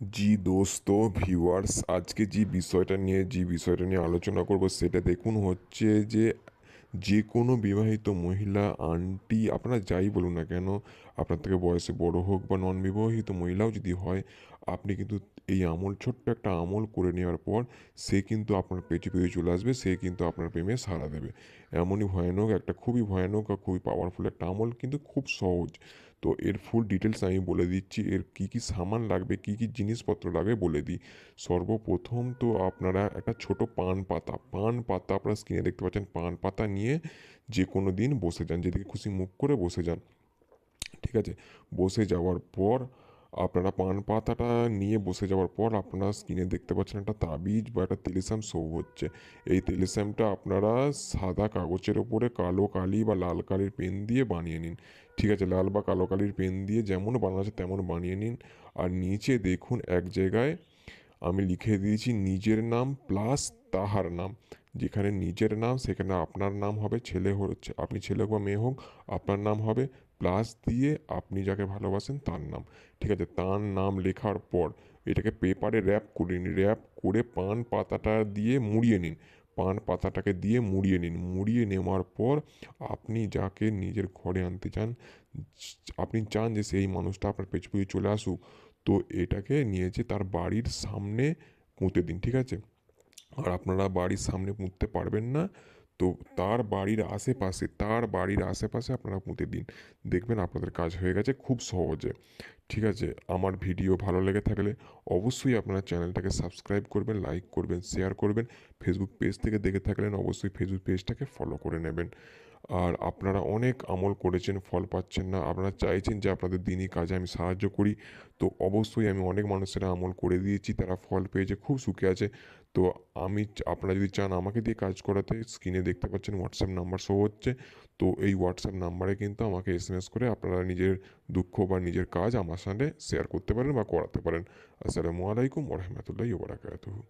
জি দোস্ত ভিউয়ার্স আজকে যে বিষয়টা নিয়ে, যে বিষয়টা নিয়ে আলোচনা করব সেটা দেখুন হচ্ছে যে যে কোনো বিবাহিত মহিলা, আন্টি, আপনারা যাই বলুন না কেন, আপনার থেকে বয়সে বড় হোক বা নন বিবাহিত মহিলাও যদি হয়, আপনি কিন্তু এই আমল, ছোট্ট একটা আমল করে নেওয়ার পর, সে কিন্তু আপনার পেছু পেছু চলে আসবে, সে কিন্তু আপনার প্রেমে সাড়া দেবে। এমনই ভয়ানক, একটা খুবই ভয়ানক আর খুবই পাওয়ারফুল একটা আমল, কিন্তু খুব সহজ। তো এর ফুল ডিটেলস আমি বলে দিচ্ছি। এর কি কি সামান লাগবে, কি কি জিনিসপত্র লাগবে বলে দিই। সর্বপ্রথম তো আপনারা একটা ছোট পান পাতা পান পাতা আপনারা স্ক্রিনে দেখতে পাচ্ছেন। পান পাতা নিয়ে যে কোনো দিন বসে যান, যেদিকে খুশি মুখ করে বসে যান। ঠিক আছে? বসে যাওয়ার পর আপনারা পান পাতাটা নিয়ে বসে যাওয়ার পর আপনারা স্ক্রিনে দেখতে পাচ্ছেন একটা তাবিজ বা একটা তেলিসাম শো হচ্ছে। এই তেলিসামটা আপনারা সাদা কাগজের ওপরে কালো কালি বা লাল কালির পেন দিয়ে বানিয়ে নিন। ঠিক আছে, লাল বা কালো কালির পেন দিয়ে যেমন বানানো আছে তেমন বানিয়ে নিন। আর নিচে দেখুন এক জায়গায় আমি লিখে দিয়েছি নিজের নাম প্লাস তাহার নাম। যেখানে নিজের নাম, সেখানে আপনার নাম হবে ছেলে হচ্ছে আপনি ছেলে হোক বা মেয়ে হোক, আপনার নাম হবে প্লাস দিয়ে আপনি যাকে ভালোবাসেন তার নাম। ঠিক আছে? তার নাম লেখার পর এটাকে পেপারে র্যাপ করে নিন। র্যাপ করে পান পাতাটা দিয়ে মুড়িয়ে নিন। পান পাতাটাকে দিয়ে মুড়িয়ে নিন। মুড়িয়ে নেওয়ার পর আপনি যাকে নিজের ঘরে আনতে চান, আপনি চান যে সেই মানুষটা আপনার পেছু চলে আসুক, তো এটাকে নিয়ে যে তার বাড়ির সামনে পুঁতে দিন। ঠিক আছে? আর আপনারা বাড়ির সামনে পুঁততে পারবেন না। তো তার বাড়ির আশেপাশে, তার বাড়ির আশেপাশে আপনারা পুঁতে দিন। দেখবেন আপনাদের কাজ হয়ে গেছে খুব সহজে। ঠিক আছে? আমার ভিডিও ভালো লেগে থাকলে অবশ্যই আপনারা চ্যানেলটাকে সাবস্ক্রাইব করবেন, লাইক করবেন, শেয়ার করবেন। ফেসবুক পেজ থেকে দেখে থাকলেন অবশ্যই ফেসবুক পেজটাকে ফলো করে নেবেন। আর আপনারা অনেক আমল করেছেন, ফল পাচ্ছেন না। আপনারা চাইছেন যে আপনাদের দিনই কাজে আমি সাহায্য করি। তো অবশ্যই আমি অনেক মানুষের আমল করে দিয়েছি, তারা ফল পেয়েছে, খুব সুখে আছে। তো আমি আপনারা যদি চান আমাকে দিয়ে কাজ করাতে, স্ক্রিনে দেখতে পাচ্ছেন হোয়াটসঅ্যাপ নাম্বার শো হচ্ছে। তো এই হোয়াটসঅ্যাপ নাম্বারে কিন্তু আমাকে এস এম এস করে আপনারা নিজের দুঃখ বা নিজের কাজ আমার সাথে শেয়ার করতে পারেন বা করাতে পারেন। আসসালামু আলাইকুম ওরহমতুল্লাহ ওবরাকাতুহু